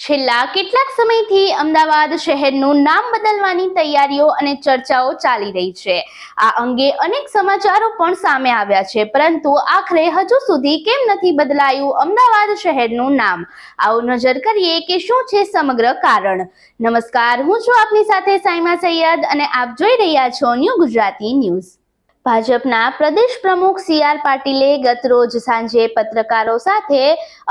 છેલ્લા કેટલાક સમયથી અમદાવાદ શહેરનું નામ બદલવાની તૈયારીઓ અને ચર્ચાઓ ચાલી રહી છે. આ અંગે અનેક સમાચારો પણ સામે આવ્યા છે, પરંતુ આખરે હજુ સુધી કેમ નથી બદલાયું અમદાવાદ શહેરનું નામ? આવો નજર કરીએ કે શું છે સમગ્ર કારણ. નમસ્કાર, હું છું આપની સાથે સાઈમા સૈયદ અને આપ જોઈ રહ્યા છો ન્યૂ ગુજરાતી ન્યૂઝ. ભાજપના પ્રદેશ પ્રમુખ સી આર પાટીલે ગત રોજ સાંજે પત્રકારો સાથે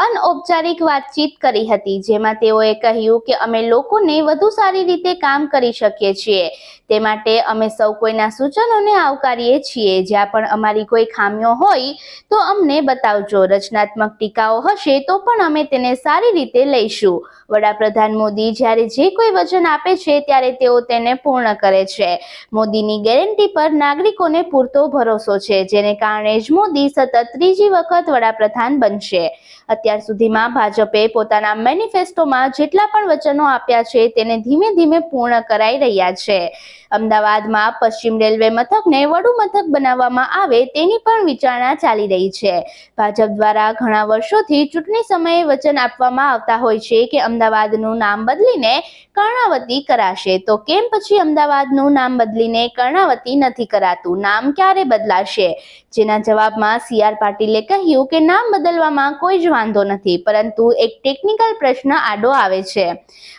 અનૌપચારિક વાતચીત કરી હતી, જેમાં તેઓએ કહ્યું કે અમે લોકોને વધુ સારી રીતે કામ કરી શકીએ છીએ. તે માટે અમે સૌ કોઈના સૂચનોને આવકારીએ છીએ. જ્યાં પણ અમારી કોઈ ખામીઓ હોય તો અમને બતાવજો. રચનાત્મક ટીકાઓ હશે તો પણ અમે તેને સારી રીતે લઈશું. વડાપ્રધાન મોદી જ્યારે જે કોઈ વચન આપે છે, ત્યારે તેઓ તેને પૂર્ણ કરે છે. મોદીની ગેરંટી પર નાગરિકોને પૂરતો ભરોસો છે, જેને કારણે જ મોદી સતત ત્રીજી વખત વડાપ્રધાન બનશે. અત્યાર સુધીમાં ભાજપે પોતાના મેનિફેસ્ટોમાં જેટલા પણ વચનો આપ્યા છે, તેને ધીમે ધીમે પૂર્ણ કરાઈ રહ્યા છે. અમદાવાદમાં પશ્ચિમ રેલવે મથકને વડુ મથક બનાવવામાં આવે તેની પણ વિચારણા ચાલી રહી છે. ભાજપ દ્વારા ઘણા વર્ષોથી ચૂંટણી સમયે વચન આપવામાં આવતા હોય છે કે અમદાવાદનું નામ બદલીને કર્ણાવતી કરાશે. તો કેમ પછી અમદાવાદનું નામ બદલીને કર્ણાવતી નથી કરાતું? નામ ક્યારે બદલાશે? જેના જવાબમાં સી આર પાટીલે કહ્યું કે નામ બદલવામાં કોઈ જ વાંધો નથી, પરંતુ એક ટેકનિકલ પ્રશ્ન આડો આવે છે.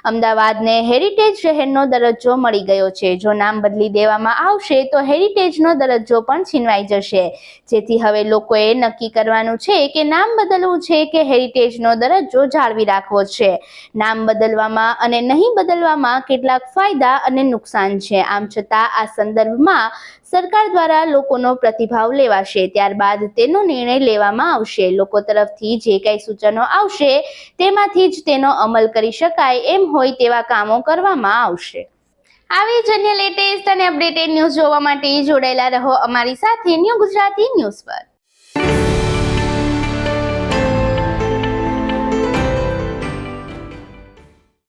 અમદાવાદને હેરિટેજ શહેરનો દરજ્જો મળી ગયો છે. જો નામ બદલી દેવામાં આવશે, તો હેરિટેજનો દરજ્જો પણ છીનવાઈ જશે. જેથી હવે લોકોએ નક્કી કરવાનું છે કે નામ બદલવું છે કે હેરિટેજનો દરજ્જો જાળવી રાખવો છે. નામ બદલવામાં અને નહીં બદલવામાં કેટલાક ફાયદા અને નુકસાન છે. આમ છતાં આ સંદર્ભમાં સરકાર દ્વારા લોકોનો પ્રતિભાવ લેવાશે. ત્યારબાદ તેનો નિર્ણય લેવામાં આવશે. લોકો તરફથી જે કંઈ સૂચનો આવશે, તેમાંથી જ તેનો અમલ કરી શકાય એમ હોય તેવા કામો કરવામાં આવશે. આવી જ અન્ય લેટેસ્ટ અને અપડેટેડ ન્યૂઝ જોવા માટે જોડાયેલા રહો અમારી સાથે ન્યૂ ગુજરાતી ન્યૂઝ પર.